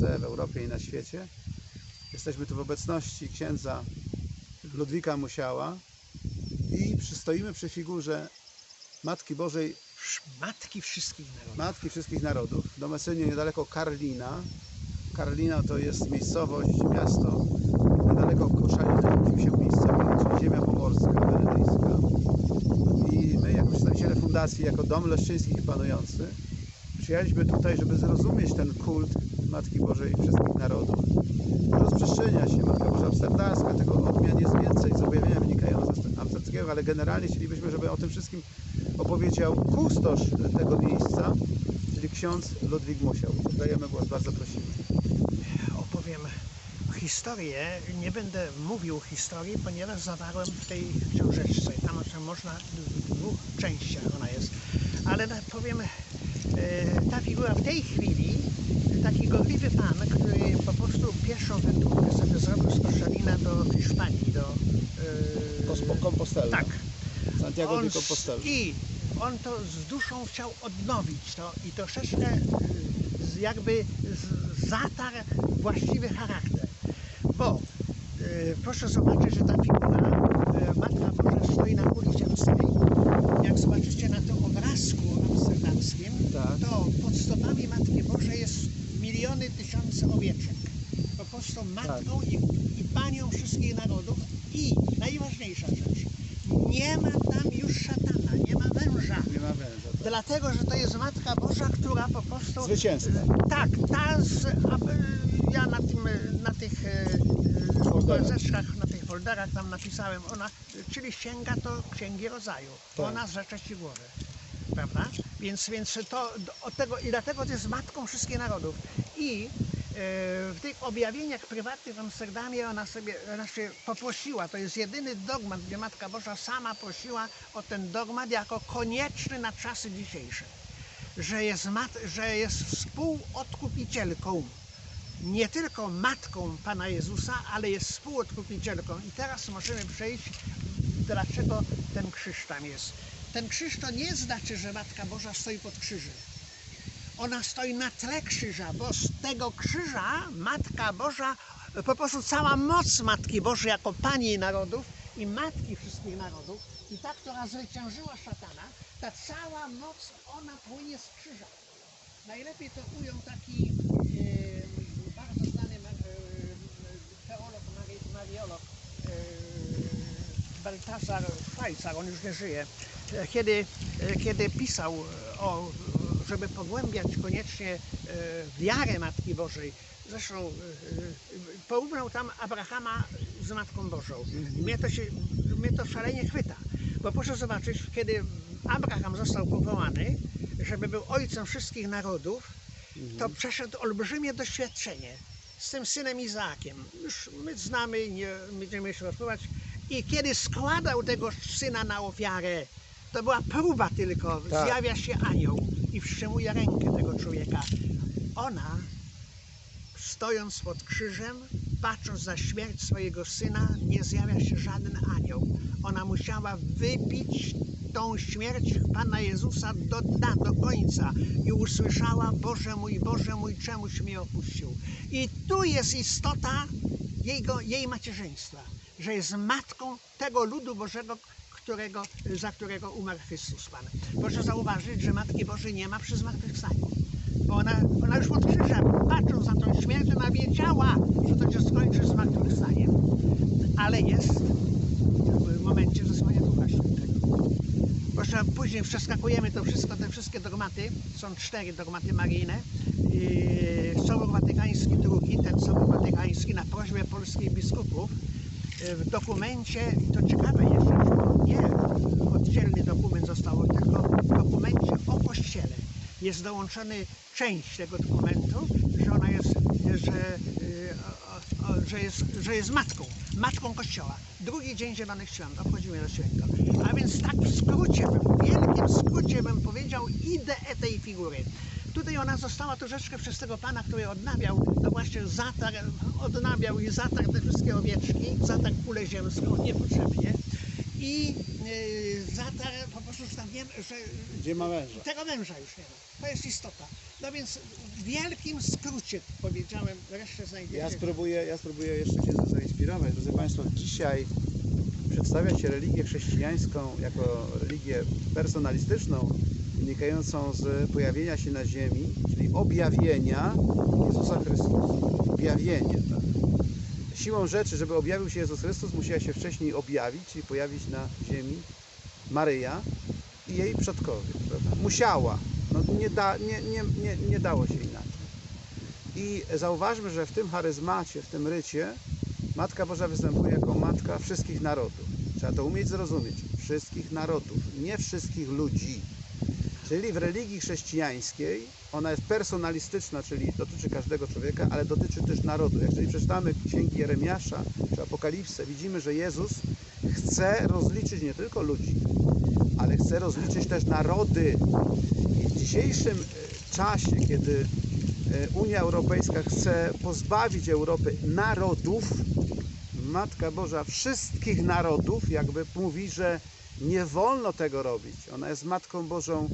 Polsce, w Europie i na świecie. Jesteśmy tu w obecności księdza Ludwika Musiała i przystoimy przy figurze Matki Bożej, Matki wszystkich narodów. Matki Wszystkich Narodów w Domesynie niedaleko Karlina. Karlina to jest miejscowość, miasto niedaleko Koszalina, gdzie się miejscowa, czyli ziemia pomorska, wenedyjska. I my jako przedstawiciele fundacji, jako Dom Leszczyńskich Panujący przyjechaliśmy tutaj, żeby zrozumieć ten kult Matki Bożej Wszystkich Narodów. Rozprzestrzenia się Matka Boża Amsterdamska, tego odmian jest więcej, z objawienia wynikające z amsterdamskiego, ale generalnie chcielibyśmy, żeby o tym wszystkim opowiedział kustosz tego miejsca, czyli ksiądz Ludwik Musiał. Oddajemy głos, bardzo prosimy. Opowiem historię. Nie będę mówił historii, ponieważ zawarłem w tej książeczce. Tam można w dwóch częściach ona jest. Ale powiem, ta figura w tej chwili, taki gorliwy pan, który po prostu pierwszą wędrówkę sobie zrobił z Koszalina do Hiszpanii, do... e, Compostela. tak. Santiago on de Compostela. I on to z duszą chciał odnowić to i troszeczkę y, z- jakby zatarł właściwy charakter. Bo y, proszę zobaczyć, że ta figura y, Matka Boża stoi na kuli ziemskiej. Jak zobaczycie na tym obrazku Tak. to pod stopami Matki Bożej jest miliony, tysiące owieczek. Po prostu matką i, i panią wszystkich narodów i najważniejsza rzecz, nie ma tam już szatana, nie ma węża. Nie ma węża. Tak. Dlatego, że to jest Matka Boża, która po prostu... Zwycięska. Tak, ta z... a, y, Ja na, tym, na tych e, y, Folderach. obrazeczkach, na tych folderach tam napisałem, ona, czyli sięga to księgi rodzaju. Tak. Ona zrzecze ci głowę. Prawda? Więc, więc to od tego, i dlatego to jest matką wszystkich narodów. I e, w tych objawieniach prywatnych w Amsterdamie ona sobie poprosiła, to jest jedyny dogmat, gdzie Matka Boża sama prosiła o ten dogmat jako konieczny na czasy dzisiejsze. Że jest, mat, że jest współodkupicielką, nie tylko matką Pana Jezusa, ale jest współodkupicielką. I teraz możemy przejść, dlaczego ten krzyż tam jest. Ten krzyż to nie znaczy, że Matka Boża stoi pod krzyżem. Ona stoi na tle krzyża, bo z tego krzyża Matka Boża, po prostu cała moc Matki Bożej jako Pani narodów i Matki wszystkich narodów i ta, która zwyciężyła szatana, ta cała moc, ona płynie z krzyża. Najlepiej to ujął taki e, bardzo znany e, teolog, mari- mariolog e, Baltazar Schweitzer, on już nie żyje, e, kiedy, e, kiedy pisał e, o, żeby pogłębiać koniecznie e, wiarę Matki Bożej, zresztą e, e, porównał tam Abrahama z Matką Bożą. I mnie to, się, mnie to szalenie chwyta, bo proszę zobaczyć, kiedy Abraham został powołany, żeby był ojcem wszystkich narodów, to przeszedł olbrzymie doświadczenie z tym synem Izaakiem. Już my znamy, nie będziemy się rozpływać. I kiedy składał tego syna na ofiarę, to była próba tylko. Tak. Zjawia się anioł i wstrzymuje rękę tego człowieka. Ona, stojąc pod krzyżem, patrząc na śmierć swojego syna, nie zjawia się żaden anioł. Ona musiała wypić tą śmierć Pana Jezusa do dna, do końca i usłyszała Boże mój, Boże mój, czemuś mnie opuścił. I tu jest istota jego, jej macierzyństwa, że jest matką tego ludu Bożego, którego, za którego umarł Chrystus Pan. Proszę zauważyć, że Matki Bożej nie ma przy zmartwychwstaniu. Bo ona, ona już pod krzyżem, patrząc na tą śmierć, ona wiedziała, że to się skończy zmartwychwstaniem. Ale jest w momencie zesłania Ducha Świętego. Proszę, później przeskakujemy to wszystko, te wszystkie dogmaty, są cztery dogmaty maryjne. Yy, Sobór Watykański II, ten Sobór Watykański na prośbę polskich biskupów w dokumencie, i to ciekawe to nie oddzielny dokument został, tylko w dokumencie o Kościele jest dołączony część tego dokumentu, że ona jest, że, o, że, jest, że jest matką, matką Kościoła. Drugi dzień Zielonych Świąt, obchodzimy do święto. A więc tak w skrócie, w wielkim skrócie bym powiedział ideę tej figury. Tutaj ona została troszeczkę przez tego pana, który odnawiał, to właśnie zatarł, odnawiał i zatarł te wszystkie owieczki, zatarł kulę ziemską niepotrzebnie i yy, zatarł po prostu, że tam wiem, że Gdzie ma węża? tego węża już nie ma. To jest istota. No więc w wielkim skrócie powiedziałem, resztę znajdziecie. Ja spróbuję, ja spróbuję jeszcze się zainspirować. Drodzy Państwo, dzisiaj przedstawia się religię chrześcijańską jako religię personalistyczną, wynikającą z pojawienia się na ziemi, czyli objawienia Jezusa Chrystusa. Objawienie, tak. Siłą rzeczy, żeby objawił się Jezus Chrystus, musiała się wcześniej objawić, czyli pojawić na ziemi Maryja i jej przodkowie. Prawda? Musiała. No, nie, da, nie, nie, nie, nie dało się inaczej. I zauważmy, że w tym charyzmacie, w tym rycie, Matka Boża występuje jako matka wszystkich narodów. Trzeba to umieć zrozumieć. Wszystkich narodów, nie wszystkich ludzi. Czyli w religii chrześcijańskiej ona jest personalistyczna, czyli dotyczy każdego człowieka, ale dotyczy też narodu. Jeżeli przeczytamy księgi Jeremiasza czy Apokalipsę, widzimy, że Jezus chce rozliczyć nie tylko ludzi, ale chce rozliczyć też narody. I w dzisiejszym e, czasie, kiedy e, Unia Europejska chce pozbawić Europy narodów, Matka Boża wszystkich narodów jakby mówi, że nie wolno tego robić. Ona jest Matką Bożą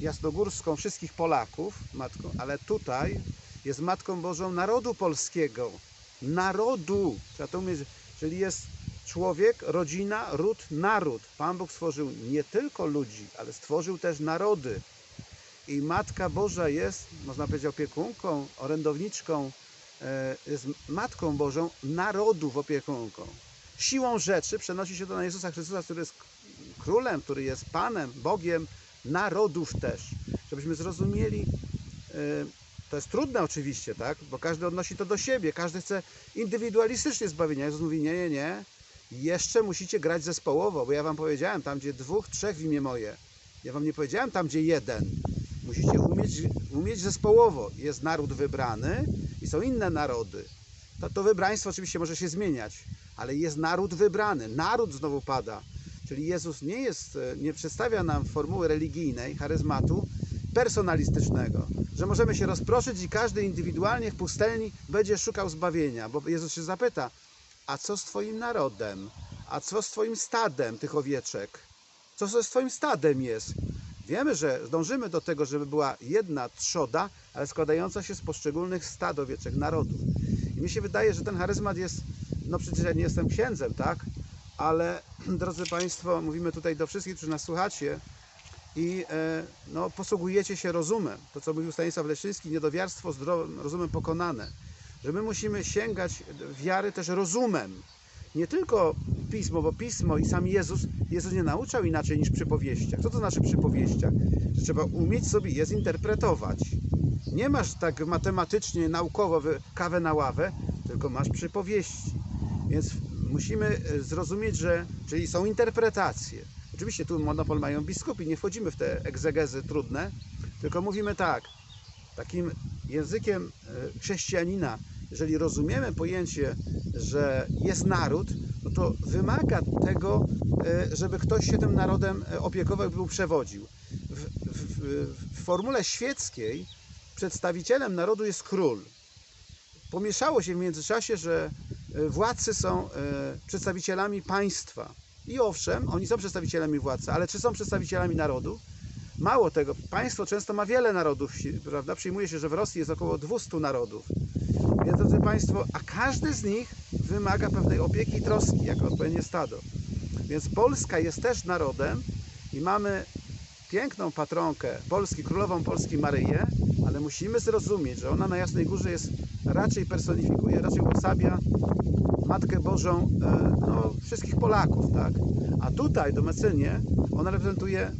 jasnogórską wszystkich Polaków, matką, ale tutaj jest Matką Bożą narodu polskiego. Narodu. Trzeba to umieć, czyli jest człowiek, rodzina, ród, naród. Pan Bóg stworzył nie tylko ludzi, ale stworzył też narody. I Matka Boża jest, można powiedzieć, opiekunką, orędowniczką, e, jest Matką Bożą narodów opiekunką. Siłą rzeczy przenosi się to na Jezusa Chrystusa, który jest królem, który jest Panem, Bogiem narodów też. Żebyśmy zrozumieli, e, to jest trudne oczywiście, tak? Bo każdy odnosi to do siebie, każdy chce indywidualistycznie zbawienia. Jezus mówi, nie, nie, nie, jeszcze musicie grać zespołowo, bo ja wam powiedziałem, tam gdzie dwóch, trzech w imię moje. Ja wam nie powiedziałem tam, gdzie jeden. Musicie umieć, umieć zespołowo. Jest naród wybrany i są inne narody. To, to wybraństwo oczywiście może się zmieniać, ale jest naród wybrany. Naród znowu pada. Czyli Jezus nie jest, e, nie przedstawia nam formuły religijnej, charyzmatu personalistycznego, że możemy się rozproszyć i każdy indywidualnie w pustelni będzie szukał zbawienia, bo Jezus się zapyta, a co z Twoim narodem? A co z Twoim stadem tych owieczek? Co z Twoim stadem jest? Wiemy, że dążymy do tego, żeby była jedna trzoda, ale składająca się z poszczególnych stad owieczek, narodów. I mi się wydaje, że ten charyzmat jest, no przecież ja nie jestem księdzem, tak? Ale drodzy Państwo, mówimy tutaj do wszystkich, którzy nas słuchacie i e, no, posługujecie się rozumem. To, co mówił Stanisław Leszczyński, niedowiarstwo zdrowym rozumem pokonane. Że my musimy sięgać wiary też rozumem. Nie tylko Pismo, bo Pismo i sam Jezus, Jezus nie nauczał inaczej niż przy powieściach. Co to znaczy przy powieściach? Że trzeba umieć sobie je zinterpretować. Nie masz tak matematycznie, naukowo kawę na ławę, tylko masz przypowieści. Więc musimy e, zrozumieć, że czyli są interpretacje. Oczywiście tu monopol mają biskupi, nie wchodzimy w te egzegezy trudne, tylko mówimy tak, takim językiem e, chrześcijanina, jeżeli rozumiemy pojęcie, że jest naród, no to wymaga tego, e, żeby ktoś się tym narodem opiekował i był przewodził. W, w, w formule świeckiej przedstawicielem narodu jest król. Pomieszało się w międzyczasie, że władcy są e, przedstawicielami państwa. I owszem, oni są przedstawicielami władcy, ale czy są przedstawicielami narodu? Mało tego, państwo często ma wiele narodów, prawda? Przyjmuje się, że w Rosji jest około 200 narodów. Więc, drodzy Państwo, a każdy z nich wymaga pewnej opieki i troski, jako odpowiednie stado. Więc Polska jest też narodem i mamy piękną patronkę Polski, królową Polski Maryję, ale musimy zrozumieć, że ona na Jasnej Górze jest raczej personifikuje, raczej uosabia Matkę Bożą e, no, wszystkich Polaków, tak? A tutaj, do Mecenie, ona reprezentuje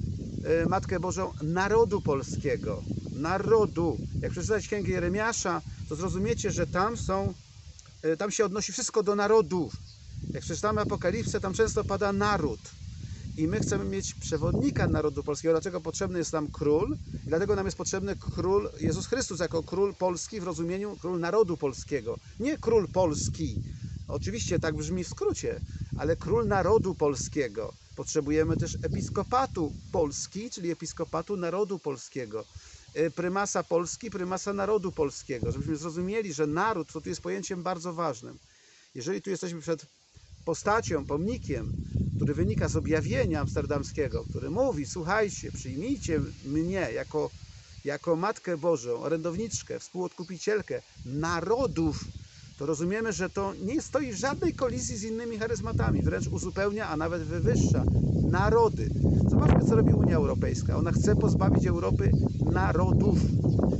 e, Matkę Bożą narodu polskiego. Narodu. Jak przeczytać Księgę Jeremiasza, to zrozumiecie, że tam są, e, tam się odnosi wszystko do narodów. Jak przeczytamy Apokalipsę, tam często pada naród. I my chcemy mieć przewodnika narodu polskiego. Dlaczego potrzebny jest nam król? I dlatego nam jest potrzebny król Jezus Chrystus jako król polski w rozumieniu król narodu polskiego. Nie król polski. Oczywiście tak brzmi w skrócie, ale król narodu polskiego. Potrzebujemy też episkopatu Polski, czyli episkopatu narodu polskiego. Y, Prymasa Polski, prymasa narodu polskiego. Żebyśmy zrozumieli, że naród to tu jest pojęciem bardzo ważnym. Jeżeli tu jesteśmy przed postacią, pomnikiem, który wynika z objawienia amsterdamskiego, który mówi: Słuchajcie, przyjmijcie mnie jako, jako Matkę Bożą, orędowniczkę, współodkupicielkę narodów, to rozumiemy, że to nie stoi w żadnej kolizji z innymi charyzmatami, wręcz uzupełnia, a nawet wywyższa narody. Zobaczmy, co robi Unia Europejska. Ona chce pozbawić Europy narodów.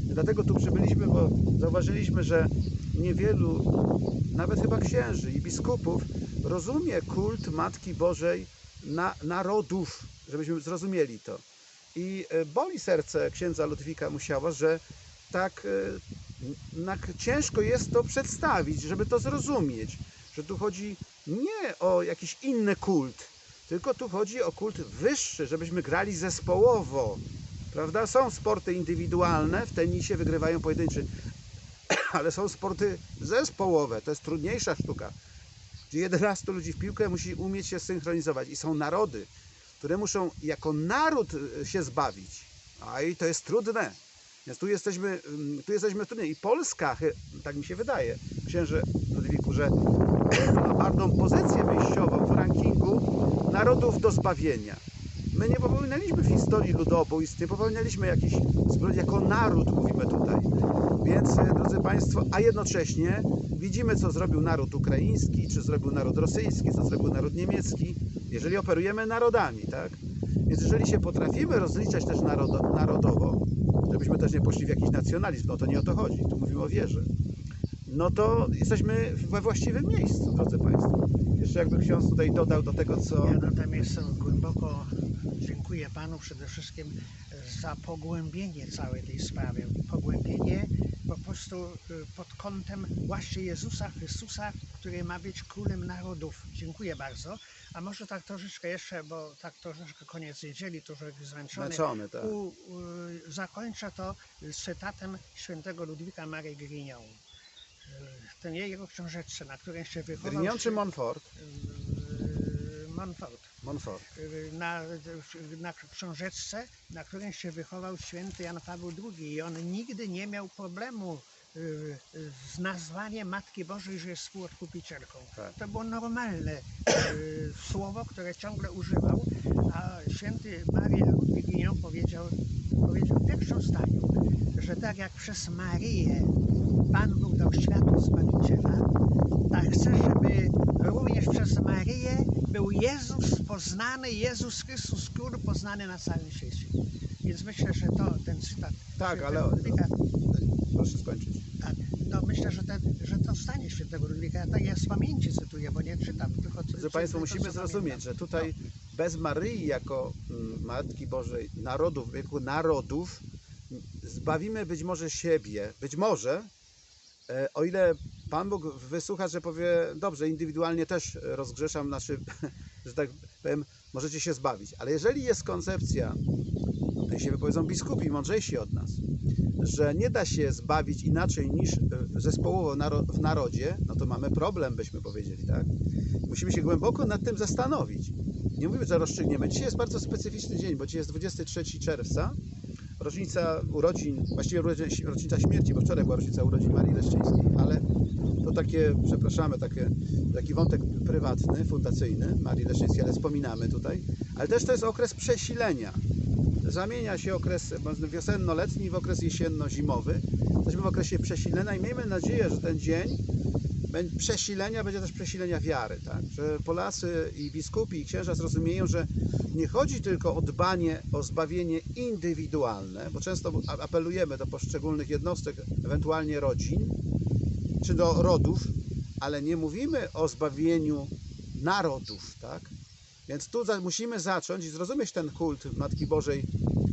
Dlatego tu przybyliśmy, bo zauważyliśmy, że niewielu, nawet chyba księży i biskupów, rozumie kult Matki Bożej na narodów, żebyśmy zrozumieli to. I e, boli serce księdza Ludwika Musiała, że tak, tak ciężko jest to przedstawić, żeby to zrozumieć, że tu chodzi nie o jakiś inny kult, tylko tu chodzi o kult wyższy, żebyśmy grali zespołowo. Prawda? Są sporty indywidualne, w tenisie wygrywają pojedynczy, ale są sporty zespołowe, to jest trudniejsza sztuka, 11 ludzi w piłkę musi umieć się synchronizować i są narody, które muszą jako naród e, się zbawić. A i to jest trudne. Więc tu jesteśmy, mm, tu jesteśmy trudni. I Polska, tak mi się wydaje, księże Ludwiku, że ma bardzo pozycję wyjściową w rankingu narodów do zbawienia. My nie popełnialiśmy w historii ludobójstw, nie popełnialiśmy jakichś zbrodni jako naród, mówimy tutaj. Więc, e, drodzy Państwo, a jednocześnie widzimy, co zrobił naród ukraiński, czy zrobił naród rosyjski, co zrobił naród niemiecki, jeżeli operujemy narodami, tak? Więc jeżeli się potrafimy rozliczać też narodo, narodowo, żebyśmy też nie poszli w jakiś nacjonalizm, no to nie o to chodzi, tu mówimy o wierze, no to jesteśmy we właściwym miejscu, drodzy Państwo. Jeszcze jakby ksiądz tutaj dodał do tego, co... Ja natomiast głęboko dziękuję Panu przede wszystkim za pogłębienie całej tej sprawy. Pogłębienie po prostu y, pod kątem właśnie Jezusa Chrystusa, który ma być królem narodów. Dziękuję bardzo. A może tak troszeczkę jeszcze, bo tak troszeczkę koniec niedzieli, troszeczkę zmęczony. Zmęczony, tak. U, y, zakończę to cytatem świętego Ludwika Marii Grignon. Ten jego książeczce, na której się wychował... Grignon czy Montfort? Montfort Montfort. na, na książeczce, na której się wychował święty Jan Paweł II i on nigdy nie miał problemu y, z nazwaniem Matki Bożej, że jest współodkupicielką. Tak. To było normalne y, słowo, które ciągle używał, a święty Maria Ludwiginią powiedział, powiedział w pierwszym zdaniu, że tak jak przez Maryję Pan Bóg dał światu Zbawiciela, tak chce, żeby również przez Maryję był Jezus poznany, Jezus Chrystus Król poznany na całym świecie. Więc myślę, że to ten cytat. Tak, ale- Ludwika, Proszę skończyć. tak, no myślę, że, ten, że to stanie świętego Ludwika. Tak ja z pamięci cytuję, bo nie czytam. Tylko Państwo, to, musimy co zrozumieć, pamiętam. że tutaj bez Maryi jako mm, Matki Bożej narodów, wieku narodów, zbawimy być może siebie, być może, o ile Pan Bóg wysłucha, że powie, dobrze, indywidualnie też rozgrzeszam, znaczy, że tak powiem, możecie się zbawić. Ale jeżeli jest koncepcja, tutaj się wypowiedzą biskupi, mądrzejsi od nas, że nie da się zbawić inaczej niż e, zespołowo w narodzie, no to mamy problem, byśmy powiedzieli, tak? Musimy się głęboko nad tym zastanowić. Nie mówimy, że rozstrzygniemy. Dzisiaj jest bardzo specyficzny dzień, bo dzisiaj jest 23 czerwca, rocznica urodzin, właściwie rocznica śmierci, bo wczoraj była rocznica urodzin Marii Leszczyńskiej, ale to takie, przepraszamy, takie, taki wątek prywatny, fundacyjny Marii Leszczyńskiej, ale wspominamy tutaj, ale też to jest okres przesilenia. Zamienia się okres wiosenno-letni w okres jesienno-zimowy. Jesteśmy w okresie przesilenia i miejmy nadzieję, że ten dzień przesilenia będzie też przesilenia wiary, tak? Że Polacy i biskupi i księża zrozumieją, że nie chodzi tylko o dbanie o zbawienie indywidualne, bo często apelujemy do poszczególnych jednostek, ewentualnie rodzin, czy do rodów, ale nie mówimy o zbawieniu narodów, tak? Więc tu za, musimy zacząć i zrozumieć ten kult Matki Bożej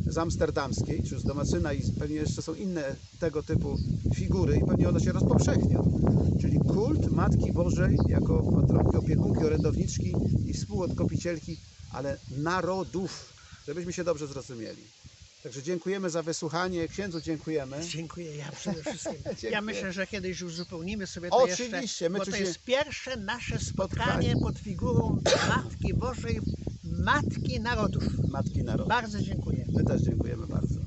z amsterdamskiej, czy z Domacyna i pewnie jeszcze są inne tego typu figury i pewnie one się rozpowszechnią. Czyli kult Matki Bożej jako patronki, opiekunki, orędowniczki i współodkopicielki, ale narodów, żebyśmy się dobrze zrozumieli. Także dziękujemy za wysłuchanie. Księdzu dziękujemy. Dziękuję ja przede wszystkim. Ja myślę, że kiedyś uzupełnimy sobie to Oczywiście, jeszcze, my bo to się- jest pierwsze nasze spotkanie Spotkanie. pod figurą Matki Bożej, Matki Narodów. Matki Narodu. Bardzo dziękuję. My też dziękujemy bardzo.